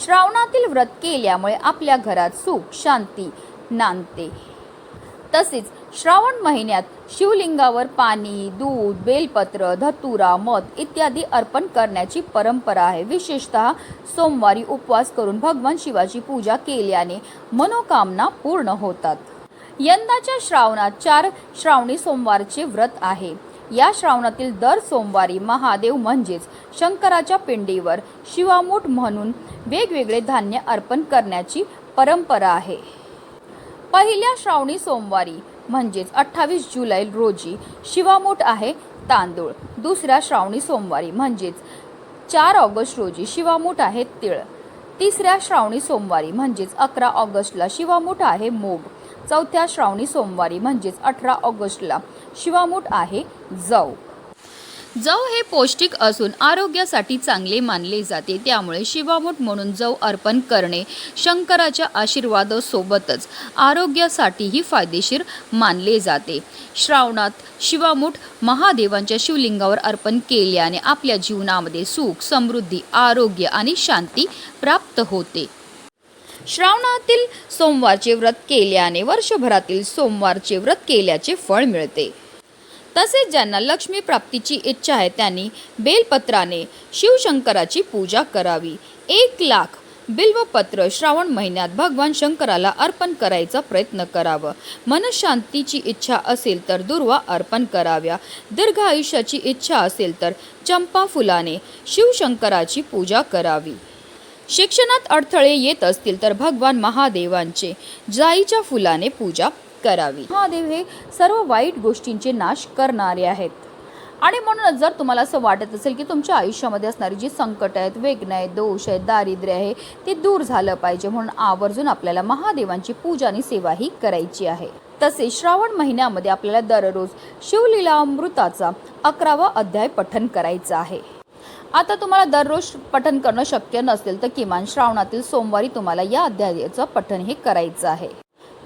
श्रावणातील व्रत केल्यामुळे आपल्या घरात सुख शांती नांदते. तसेच श्रावण महिन्यात शिवलिंगावर पाणी दूध बेलपत्र धतुरा मध इत्यादी अर्पण करण्याची परंपरा आहे. विशेषतः सोमवारी उपवास करून भगवान शिवाची पूजा केल्याने मनोकामना पूर्ण होतात. यंदाच्या श्रावणात चार श्रावणी सोमवारचे व्रत आहे. या श्रावणातील दर सोमवारी महादेव म्हणजेच शंकराच्या पिंडीवर शिवामूठ म्हणून वेगवेगळे धान्य अर्पण करण्याची परंपरा आहे. पहिल्या श्रावणी सोमवारी म्हणजेच अठ्ठावीस जुलै रोजी शिवामूठ आहे तांदूळ. दुसऱ्या श्रावणी सोमवारी म्हणजेच चार ऑगस्ट रोजी शिवामूठ आहे तिळ. तिसऱ्या श्रावणी सोमवारी म्हणजेच अकरा ऑगस्टला शिवामूठ आहे मूग. चौथ्या श्रावणी सोमवारी म्हणजेच अठरा ऑगस्टला शिवामूठ आहे जव. जव हे पौष्टिक असून आरोग्यासाठी चांगले मानले जाते. त्यामुळे शिवामूठ म्हणून जव अर्पण करणे शंकराच्या आशीर्वादासोबतच आरोग्यासाठीही फायदेशीर मानले जाते. श्रावणात शिवामूठ महादेवांच्या शिवलिंगावर अर्पण केल्याने आपल्या जीवनामध्ये सुख समृद्धी आरोग्य आणि शांती प्राप्त होते. श्रावणातील सोमवारचे व्रत केल्याने वर्षभरातील सोमवारचे व्रत केल्याचे फळ मिळते. तसेच ज्यांना लक्ष्मी प्राप्तीची इच्छा आहे त्यांनी बेलपत्राने शिवशंकराची पूजा करावी. एक लाख बिल्वपत्र श्रावण महिन्यात भगवान शंकराला अर्पण करायचा प्रयत्न करावा. मनशांतीची इच्छा असेल तर दुर्वा अर्पण कराव्या. दीर्घ आयुष्याची इच्छा असेल तर चंपा फुलाने शिवशंकराची पूजा करावी. शिक्षणात अडथळे येत असतील तर भगवान महादेवांचे जाईच्या फुलाने पूजा करावी. महादेव हे सर्व वाईट गोष्टींचे नाश करणारे आहेत. आणि म्हणूनच जर तुम्हाला असं वाटत असेल की तुमच्या आयुष्यामध्ये असणारी जी संकट आहेत वेगणं आहेत दोष आहेत दारिद्र्य आहे ते दूर झालं पाहिजे म्हणून आवर्जून आपल्याला महादेवांची पूजा आणि सेवाही करायची आहे. तसेच श्रावण महिन्यामध्ये आपल्याला दररोज शिवलीला अमृताचा अकरावा अध्याय पठन करायचा आहे. आता तुम्हाला दररोज पठन करणं शक्य नसेल तर किमान श्रावणातील सोमवारी तुम्हाला या अध्यायाचं पठन हे करायचं आहे.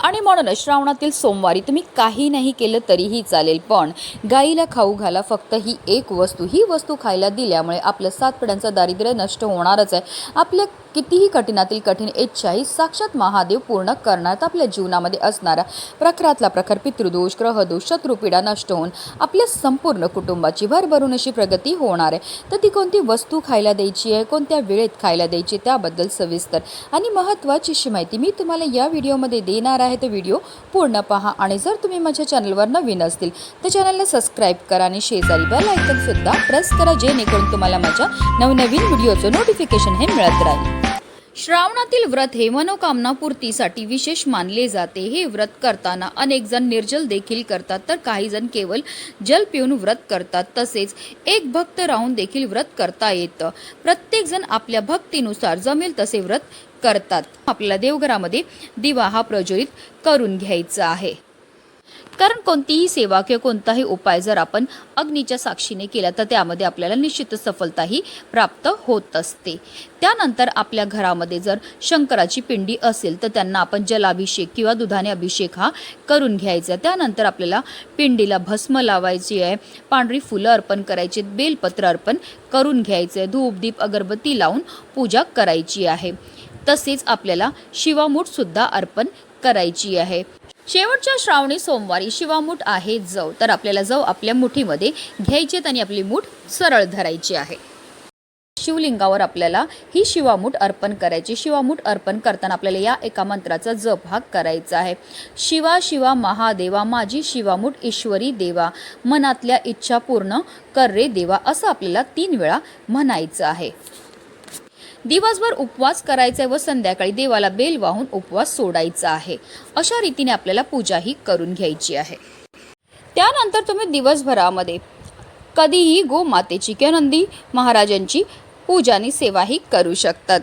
आणि म्हणूनच श्रावणातील सोमवारी तुम्ही काही नाही केलं तरीही चालेल पण गाईला खाऊ घाला फक्त ही एक वस्तू ही वस्तू खायला दिल्यामुळे आपलं सात पिढ्यांचं दारिद्र्य नष्ट होणारच आहे. आपल्या कितीही कठीणातील कठीण इच्छाही साक्षात महादेव पूर्ण करण्यात आपल्या जीवनामध्ये असणारा प्रखरातला प्रखर पितृदोष ग्रहदोष शत्रुपीडा नष्ट होऊन आपल्या संपूर्ण कुटुंबाची भरभरून अशी प्रगती होणार आहे. तर ती कोणती वस्तू खायला द्यायची आहे कोणत्या वेळेत खायला द्यायची त्याबद्दल सविस्तर आणि महत्त्वाची अशी माहिती मी तुम्हाला या व्हिडिओमध्ये देईन. देणार आहे तर व्हिडिओ पूर्ण पहा आणि जर तुम्ही माझ्या चॅनलवर नवीन असतील तर चॅनलला सबस्क्राईब करा आणि शेजारी बेल आयकनसुद्धा प्रेस करा जेणेकरून तुम्हाला माझ्या नवनवीन व्हिडिओचं नोटिफिकेशन हे मिळत राहील. श्रावणातील व्रत हे मनोकामना पूर्तीसाठी विशेष मानले जाते. हे व्रत करताना अनेक जण निर्जल देखील करतात तर काही जण केवळ जल पिऊन व्रत करतात. तसेच एक भक्त राहून देखील व्रत करता येतं. प्रत्येक जण आपल्या भक्तीनुसार जमेल तसे व्रत करतात. आपल्याला देवघरामध्ये दिवा हा प्रज्वलित करून घ्यायचा आहे. कारण कोणतीही सेवा किंवा कोणताही उपाय जर आपण अग्नीच्या साक्षीने केला तर त्यामध्ये आपल्याला निश्चित सफलताही प्राप्त होत असते. त्यानंतर आपल्या घरामध्ये जर शंकराची पिंडी असेल तर त्यांना आपण जलाभिषेक किंवा दुधाने अभिषेक हा करून घ्यायचा. त्यानंतर आपल्याला पिंडीला भस्म लावायची आहे पांढरी फुलं अर्पण करायची बेलपत्र अर्पण करून घ्यायचं आहे धूप दीप अगरबत्ती लावून पूजा करायची आहे. तसेच आपल्याला शिवामूठसुद्धा अर्पण करायची आहे. शेवटच्या श्रावणी सोमवारी शिवामूठ आहे जव. तर आपल्याला जव आपल्या मुठीमध्ये घ्यायचेत आणि आपली मूठ सरळ धरायची आहे. शिवलिंगावर आपल्याला ही शिवामूठ अर्पण करायची. शिवामूठ अर्पण करताना आपल्याला या एका मंत्राचा जप हा करायचा आहे. शिवा शिवा महादेवा माझी शिवामूठ ईश्वरी देवा. मनातल्या इच्छा पूर्ण कर रे देवा असं आपल्याला तीन वेळा म्हणायचं आहे. दिवसभर उपवास करायचा व संध्याकाळी देवाला बेल वाहून उपवास सोडायचा आहे. अशा रीतीने आपल्याला पूजा ही करून घ्यायची आहे. त्यानंतर तुम्ही दिवसभरामध्ये कधीही गोमातेची किंवा नंदी महाराजांची पूजानी सेवाही करू शकतात.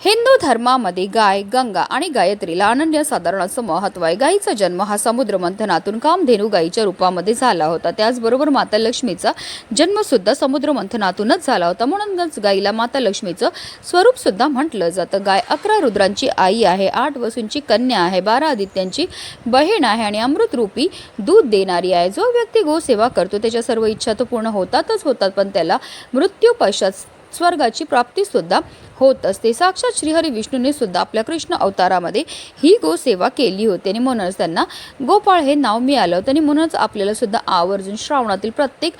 हिंदू धर्मामध्ये गाय गंगा आणि गायत्रीला अनन्य साधारण असं महत्त्व आहे. गायीचा जन्म हा समुद्र मंथनातून कामधेनू गायीच्या रूपामध्ये झाला होता. त्याचबरोबर माता लक्ष्मीचा जन्मसुद्धा समुद्र मंथनातूनच झाला होता. म्हणूनच गायीला माता लक्ष्मीचं स्वरूप सुद्धा म्हटलं जातं. गाय अकरा रुद्रांची आई आहे आठ वसूंची कन्या आहे बारा आदित्यांची बहीण आहे आणि अमृतरूपी दूध देणारी आहे. जो व्यक्ती गोसेवा करतो त्याच्या सर्व इच्छा तर पूर्ण होतातच होतात पण त्याला मृत्यू पश्चात स्वर्गाची प्राप्ती सुद्धा होत असते. साक्षात श्रीहरी विष्णूने सुद्धा आपल्या कृष्ण अवतारामध्ये ही गोसेवा केली होती आणि म्हणूनच त्यांना गोपाळ हे नाव मिळालं होतं आणि म्हणूनच आपल्याला सुद्धा आवर्जून श्रावणातील प्रत्येक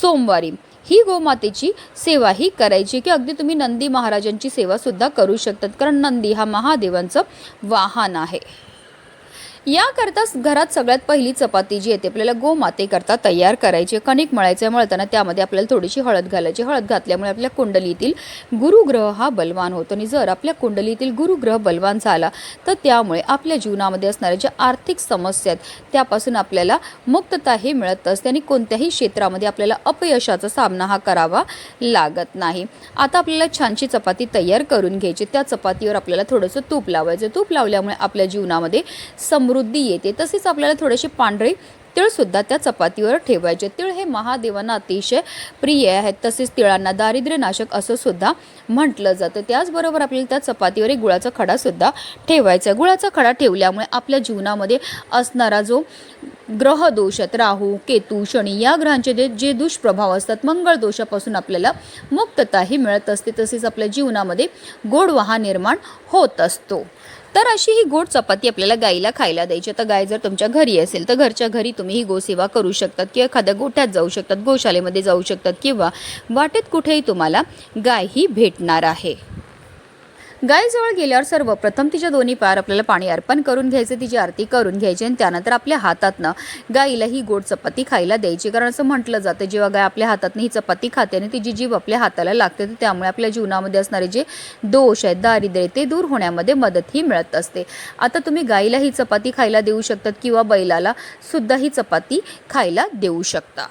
सोमवारी ही गोमातेची सेवा ही करायची की अगदी तुम्ही नंदी महाराजांची सेवा सुद्धा करू शकतात. कारण नंदी हा महादेवांचं वाहन आहे. याकरताच घरात सगळ्यात पहिली चपाती जी येते आपल्याला गोमातेकरता तयार करायची कणिक मळायचं मळताना त्यामध्ये आपल्याला थोडीशी हळद घालायची हळद घातल्यामुळे आपल्या कुंडलीतील गुरुग्रह हा बलवान होतो. आणि जर आपल्या कुंडलीतील गुरुग्रह बलवान झाला तर त्यामुळे आपल्या जीवनामध्ये असणाऱ्या ज्या आर्थिक समस्या आहेत त्यापासून आपल्याला मुक्तता हे मिळत असते. आणि कोणत्याही क्षेत्रामध्ये आपल्याला अपयशाचा सामना हा करावा लागत नाही. आता आपल्याला छानशी चपाती तयार करून घ्यायची त्या चपातीवर आपल्याला थोडंसं तूप लावायचं तूप लावल्यामुळे आपल्या जीवनामध्ये समृद्ध येते तसेच आपल्याला थोडेसे पांढरे तिळसुद्धा त्या चपातीवर ठेवायचे. तिळ हे महादेवांना अतिशय प्रिय आहेत तसेच तिळांना दारिद्र्यनाशक असं सुद्धा म्हटलं जातं. त्याचबरोबर आपल्याला त्या चपातीवर एक गुळाचा खडासुद्धा ठेवायचा आहे. गुळाचा खडा ठेवल्यामुळे आपल्या जीवनामध्ये असणारा जो ग्रह दोष आहेत राहू केतू शनी या ग्रहांचे जे जे दुष्प्रभाव असतात मंगळ दोषापासून आपल्याला मुक्तताही मिळत असते. तसेच आपल्या जीवनामध्ये गोडवाहा निर्माण होत असतो. तर अशी ही गोड चपाती आपल्याला गाईला खायला द्यायची. आता गाय जर तुमच्या घरी असेल तर घरच्या घरी तुम्ही ही गोसेवा करू शकतात किंवा एखाद्या गोठ्यात जाऊ शकतात गोशालेमध्ये जाऊ शकतात किंवा वाटेत कुठेही तुम्हाला गाय ही भेटणार आहे. गायजवळ गेल्यावर सर्वप्रथम तिच्या दोन्ही पार आपल्याला पाणी अर्पण करून घ्यायचं तिची आरती करून घ्यायची आणि त्यानंतर आपल्या हातातनं गाईला ही गोड चपाती खायला द्यायची. कारण असं म्हटलं जातं जेव्हा गाय आपल्या हातातनं ही चपाती खाते आणि तिची जीभ आपल्या हाताला लागते तर त्यामुळे आपल्या जीवनामध्ये असणारे जे दोष आहेत दारिद्र्य ते दूर होण्यामध्ये मदतही मिळत असते. आता तुम्ही गाईला ही चपाती खायला देऊ शकतात किंवा बैलाला सुद्धा ही चपाती खायला देऊ शकता.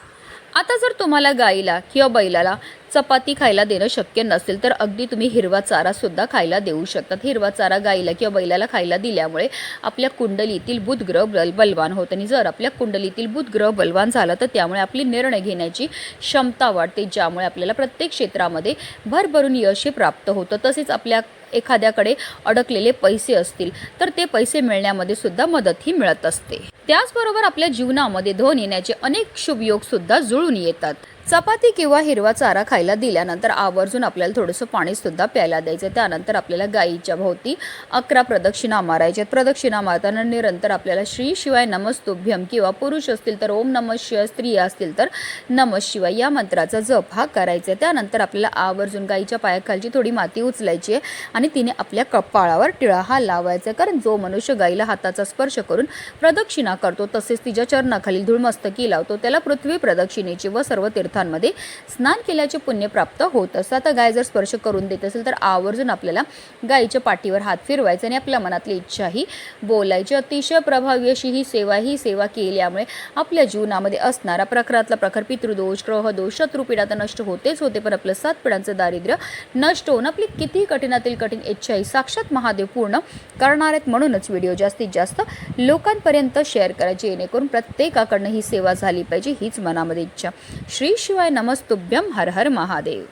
आता जर तुम्हाला गाईला किंवा बैलाला चपाती खायला देणं शक्य नसेल तर अगदी तुम्ही हिरवा चारासुद्धा खायला देऊ शकतात. हिरवा चारा गाईला किंवा बैलाला खायला दिल्यामुळे आपल्या कुंडलीतील बुधग्रह बल बलवान होत आणि जर आपल्या कुंडलीतील बुधग्रह बलवान झाला तर त्यामुळे आपली निर्णय घेण्याची क्षमता वाढते ज्यामुळे आपल्याला प्रत्येक क्षेत्रामध्ये भरभरून यश प्राप्त होतं. तसेच आपल्या एखाद्याकडे अडकलेले पैसे असतील तर ते पैसे मिळण्यामध्ये सुद्धा मदतही मिळत असते. त्याचबरोबर आपल्या जीवनामध्ये धन येण्याचे अनेक शुभयोग सुद्धा जुळून येतात. चपाती किंवा हिरवा चारा खायला दिल्यानंतर आवर्जून आपल्याला थोडंसं पाणीसुद्धा प्यायला द्यायचं. त्यानंतर आपल्याला गाईच्या भोवती अकरा प्रदक्षिणा मारायच्यात प्रदक्षिणा मारताना निरंतर आपल्याला श्री शिवाय नमस्तुभ्यम किंवा पुरुष असतील तर ओम नम शिवाय स्त्रिया असतील तर नम शिवाय या मंत्राचा जप हा करायचा आहे. त्यानंतर आपल्याला आवर्जून गाईच्या पायाखालची थोडी माती उचलायची आहे आणि तिने आपल्या कपाळावर टिळा हा लावायचा आहे. कारण जो मनुष्य गाईला हाताचा स्पर्श करून प्रदक्षिणा करतो तसेच तिच्या चरणाखालील धूळमस्तकी लावतो त्याला पृथ्वी प्रदक्षिणेची व सर्व तीर्थांमध्ये स्नान केल्याचे पुण्य प्राप्त होत असतं. आता गाय जर स्पर्श करून देत असेल तर आवर्जून आपल्याला गायीच्या पाठीवर हात फिरवायचा आणि आपल्या मनातली इच्छाही बोलायची. अतिशय प्रभावी अशी ही सेवा ही सेवा केल्यामुळे आपल्या जीवनामध्ये असणारा प्रखरातला प्रखर पितृदोष ग्रहदोष शत्रुपीडा तर नष्ट होतेच होते पण आपलं सात पिढांचं दारिद्र्य नष्ट होऊन आपली किती कठीणातील कठीण इच्छाही साक्षात महादेव पूर्ण करणार आहेत म्हणूनच व्हिडिओ जास्तीत जास्त लोकांपर्यंत शेअर करायची जेणेकरून प्रत्येकाकडनं ही सेवा झाली पाहिजे हीच मनामध्ये इच्छा. श्री शिवाय नमस्तुभ्यम हर हर महादेव।